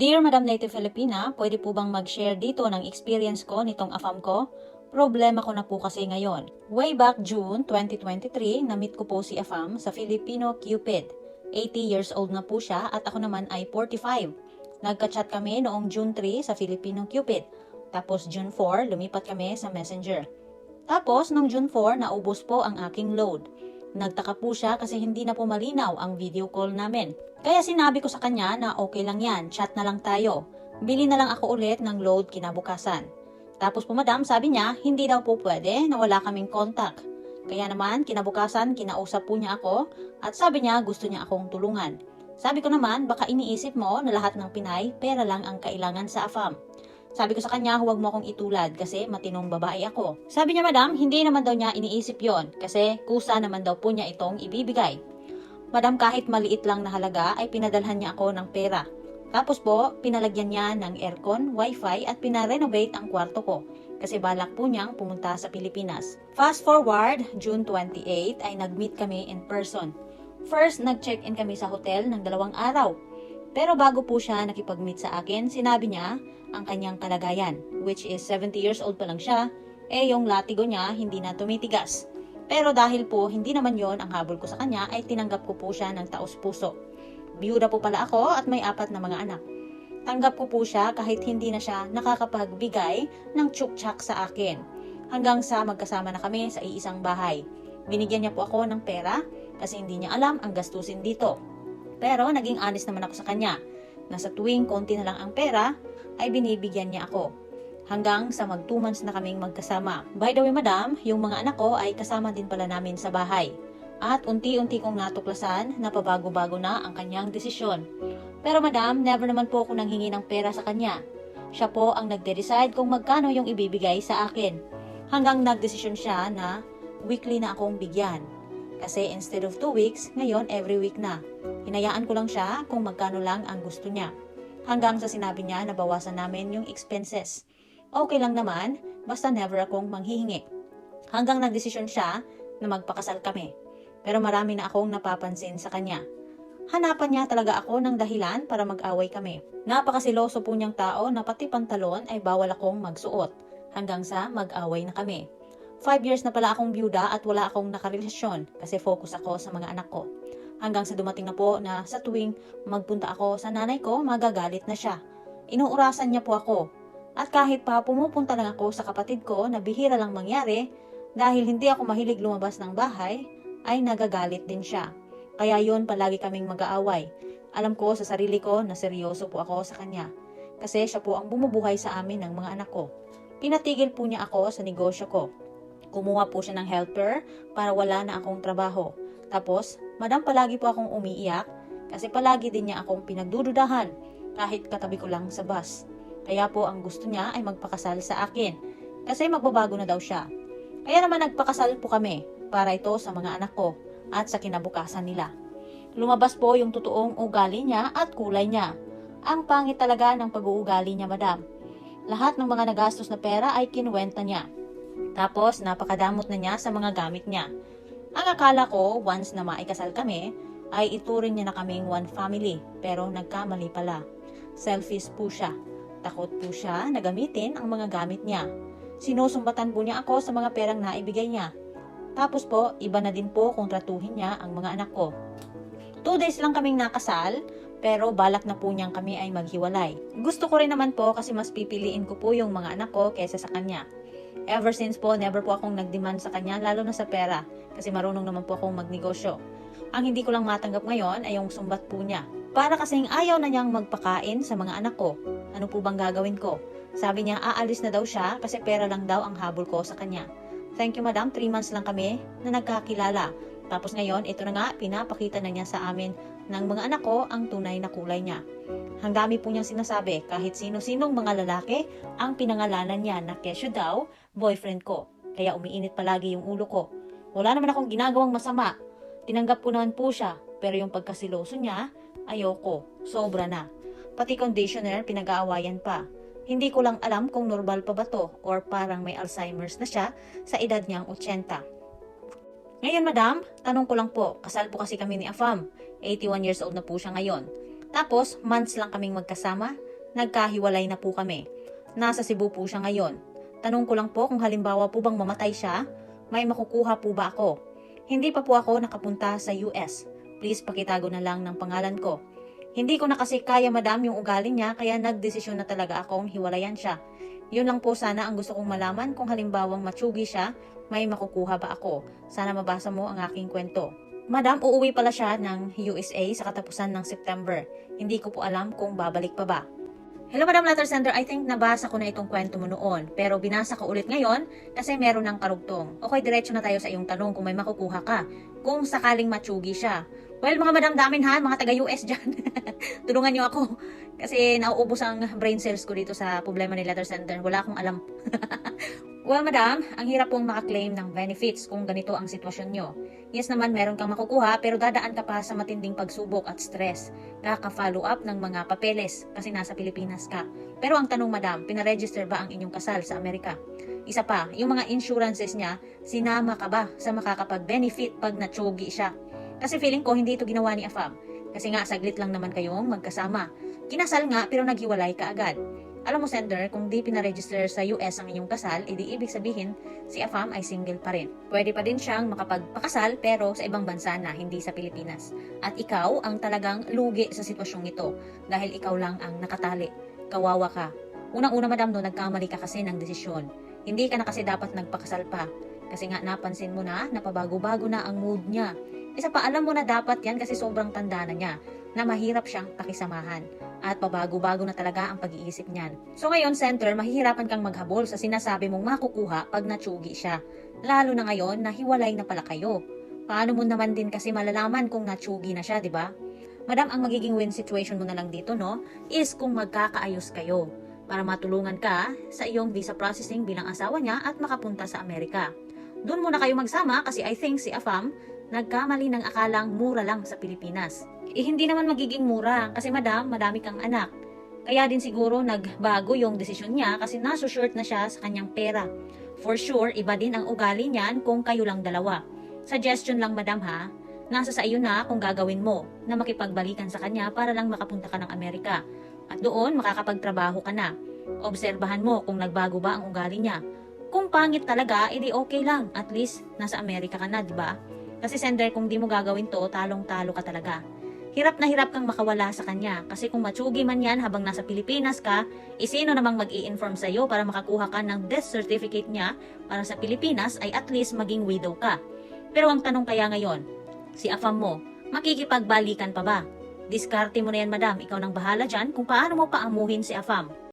Dear Madam Native Filipina, pwede po bang mag-share dito ng experience ko nitong AFAM ko? Problema ko na po kasi ngayon. Way back June 2023, na-meet ko po si AFAM sa Filipino Cupid. 80 years old na po siya at ako naman ay 45. Nagka-chat kami noong June 3 sa Filipino Cupid. Tapos June 4, lumipat kami sa Messenger. Tapos, nung June 4, naubos po ang aking load. Nagtaka po siya kasi hindi na po malinaw ang video call namin. Kaya sinabi ko sa kanya na okay lang yan, chat na lang tayo. Bili na lang ako ulit ng load kinabukasan. Tapos po madam, sabi niya, hindi daw po pwede na wala kaming contact. Kaya naman, kinabukasan, kinausap po niya ako at sabi niya gusto niya akong tulungan. Sabi ko naman, baka iniisip mo na lahat ng Pinay, pera lang ang kailangan sa AFAM. Sabi ko sa kanya, huwag mo akong itulad kasi matinong babae ako. Sabi niya, madam, hindi naman daw niya iniisip yon kasi kusa naman daw po niya itong ibibigay. Madam, kahit maliit lang na halaga ay pinadalhan niya ako ng pera. Tapos po, pinalagyan niya ng aircon, wifi at pinarenovate ang kwarto ko kasi balak po niyang pumunta sa Pilipinas. Fast forward, June 28 ay nag-meet kami in person. First, nag-check-in kami sa hotel ng dalawang araw. Pero bago po siya nakipag-meet sa akin, sinabi niya ang kanyang kalagayan, which is 70 years old pa lang siya, eh yung latigo niya hindi na tumitigas. Pero dahil po hindi naman yon ang habol ko sa kanya, ay tinanggap ko po siya ng taos puso. Biyuda po pala ako at may apat na mga anak. Tanggap ko po siya kahit hindi na siya nakakapagbigay ng tsuktsak sa akin. Hanggang sa magkasama na kami sa iisang bahay. Binigyan niya po ako ng pera kasi hindi niya alam ang gastusin dito. Pero naging honest naman ako sa kanya na sa tuwing konti na lang ang pera, ay binibigyan niya ako. Hanggang sa mag 2 months na kaming magkasama. By the way, madam, yung mga anak ko ay kasama din pala namin sa bahay. At unti-unti kong natuklasan na pabago-bago na ang kanyang desisyon. Pero madam, never naman po ako nanghingi ng pera sa kanya. Siya po ang nagde-decide kung magkano yung ibibigay sa akin. Hanggang nagdesisyon siya na weekly na akong bigyan. Kasi instead of 2 weeks, ngayon every week na. Hinayaan ko lang siya kung magkano lang ang gusto niya. Hanggang sa sinabi niya na bawasan namin yung expenses. Okay lang naman, basta never akong manghihingi. Hanggang nagdesisyon siya na magpakasal kami. Pero marami na akong napapansin sa kanya. Hanapan niya talaga ako ng dahilan para mag-away kami. Napakasiloso po niyang tao na pati pantalon ay bawal akong magsuot. Hanggang sa mag-away na kami. Five years na pala akong byuda at wala akong nakarelasyon kasi focus ako sa mga anak ko. Hanggang sa dumating na po na sa tuwing magpunta ako sa nanay ko, magagalit na siya. Inuurasan niya po ako. At kahit pa pumupunta lang ako sa kapatid ko na bihira lang mangyari, dahil hindi ako mahilig lumabas ng bahay, ay nagagalit din siya. Kaya yun palagi kaming mag-aaway. Alam ko sa sarili ko na seryoso po ako sa kanya. Kasi siya po ang bumubuhay sa amin ng mga anak ko. Pinatigil po niya ako sa negosyo ko. Kumuha po siya ng helper para wala na akong trabaho. Tapos, madam palagi po akong umiiyak kasi palagi din niya akong pinagdududahan kahit katabi ko lang sa bus. Kaya po ang gusto niya ay magpakasal sa akin kasi magbabago na daw siya. Kaya naman nagpakasal po kami para ito sa mga anak ko at sa kinabukasan nila. Lumabas po yung totoong ugali niya at kulay niya. Ang pangit talaga ng pag-uugali niya, madam. Lahat ng mga nagastos na pera ay kinuwenta niya. Tapos, napakadamot na niya sa mga gamit niya. Ang akala ko, once na maikasal kami, ay ituring niya na kaming one family. Pero nagkamali pala. Selfish po siya. Takot po siya na gamitin ang mga gamit niya. Sinusumbatan po niya ako sa mga perang naibigay niya. Tapos po, iba na din po kung tratuhin niya ang mga anak ko. Two days lang kaming nakasal, pero balak na po niyang kami ay maghiwalay. Gusto ko rin naman po kasi mas pipiliin ko po yung mga anak ko kesa sa kanya. Ever since po, never po akong nagdemand sa kanya, lalo na sa pera, kasi marunong naman po akong magnegosyo. Ang hindi ko lang matanggap ngayon ay yung sumbat po niya. Para kasing ayaw na niyang magpakain sa mga anak ko. Ano po bang gagawin ko? Sabi niya, aalis na daw siya kasi pera lang daw ang habol ko sa kanya. Thank you madam, 3 months lang kami na nagkakilala. Tapos ngayon, ito na nga, pinapakita na niya sa amin ng mga anak ko ang tunay na kulay niya. Ang dami po niyang sinasabi, kahit sino-sinong mga lalaki ang pinangalanan niya na kesyo daw, boyfriend ko. Kaya umiinit palagi yung ulo ko. Wala naman akong ginagawang masama. Tinanggap ko naman po siya, pero yung pagkasiloso niya, ayoko. Sobra na. Pati conditioner, pinag-aawayan pa. Hindi ko lang alam kung normal pa ba to or parang may Alzheimer's na siya sa edad niyang 80. Ngayon, madam, tanong ko lang po, kasal po kasi kami ni Afam. 81 years old na po siya ngayon. Tapos, months lang kaming magkasama, nagkahiwalay na po kami. Nasa Cebu po siya ngayon. Tanong ko lang po kung halimbawa po bang mamatay siya, may makukuha po ba ako? Hindi pa po ako nakapunta sa US. Please pakitago na lang ng pangalan ko. Hindi ko na kasi kaya madam yung ugali niya kaya nagdesisyon na talaga akong hiwalayan siya. Yun lang po sana ang gusto kong malaman kung halimbawang matsugi siya, may makukuha ba ako. Sana mabasa mo ang aking kwento. Madam, uuwi pala siya ng USA sa katapusan ng September. Hindi ko po alam kung babalik pa ba. Hello Madam Letter Sender, I think nabasa ko na itong kwento mo noon, pero binasa ko ulit ngayon kasi meron ng karugtong. Okay, diretso na tayo sa iyong tanong kung may makukuha ka. Kung sakaling matsugi siya. Well, mga madam damin ha, mga taga-US dyan. Tulungan niyo ako. Kasi nauubos ang brain cells ko dito sa problema ni Letter Center. Wala akong alam. well, madam, ang hirap pong makaklaim ng benefits kung ganito ang sitwasyon nyo. Yes naman, meron kang makukuha pero dadaan ka pa sa matinding pagsubok at stress. Kaka-follow up ng mga papeles kasi nasa Pilipinas ka. Pero ang tanong, madam, pinaregister ba ang inyong kasal sa Amerika? Isa pa, yung mga insurances niya, sinama ka ba sa makakapag-benefit pag natsugi siya? Kasi feeling ko hindi ito ginawa ni Afam. Kasi nga, saglit lang naman kayong magkasama. Kinasal nga pero naghiwalay ka agad. Alam mo, sender, kung di pinaregister sa US ang inyong kasal, edi ibig sabihin, si Afam ay single pa rin. Pwede pa din siyang makapagpakasal pero sa ibang bansa na, hindi sa Pilipinas. At ikaw ang talagang lugi sa sitwasyong ito dahil ikaw lang ang nakatali. Kawawa ka. Unang-una, madam, no, nagkamali ka kasi ng desisyon. Hindi ka na kasi dapat nagpakasal pa. Kasi nga napansin mo na, napabago-bago na ang mood niya. Isa pa, alam mo na dapat yan kasi sobrang tanda na niya na mahirap siyang pakisamahan at pabago-bago na talaga ang pag-iisip niyan. So ngayon, center, mahihirapan kang maghabol sa sinasabi mong makukuha pag natsugi siya. Lalo na ngayon na hiwalay na pala kayo. Paano mo naman din kasi malalaman kung natsugi na siya, di ba? Madam, ang magiging win situation mo na lang dito, no, is kung magkakaayos kayo para matulungan ka sa iyong visa processing bilang asawa niya at makapunta sa Amerika. Doon muna kayo magsama kasi I think si Afam nagkamali ng akalang mura lang sa Pilipinas. Eh, hindi naman magiging mura kasi madam, madami kang anak. Kaya din siguro nagbago yung desisyon niya kasi naso short na siya sa kanyang pera. For sure, iba din ang ugali niyan kung kayo lang dalawa. Suggestion lang madam ha, nasa sa iyo na kung gagawin mo na makipagbalikan sa kanya para lang makapunta ka ng Amerika. At doon makakapagtrabaho ka na. Obserbahan mo kung nagbago ba ang ugali niya. Kung pangit talaga, edi okay lang. At least, nasa Amerika ka na, di ba? Kasi sender, kung di mo gagawin to, talong-talo ka talaga. Hirap na hirap kang makawala sa kanya kasi kung matsugi man yan habang nasa Pilipinas ka, isino namang mag inform sa iyo para makakuha ka ng death certificate niya para sa Pilipinas ay at least maging widow ka. Pero ang tanong kaya ngayon, si Afam mo, makikipagbalikan pa ba? Diskarte mo na yan madam, ikaw nang bahala dyan kung paano mo paamuhin si Afam.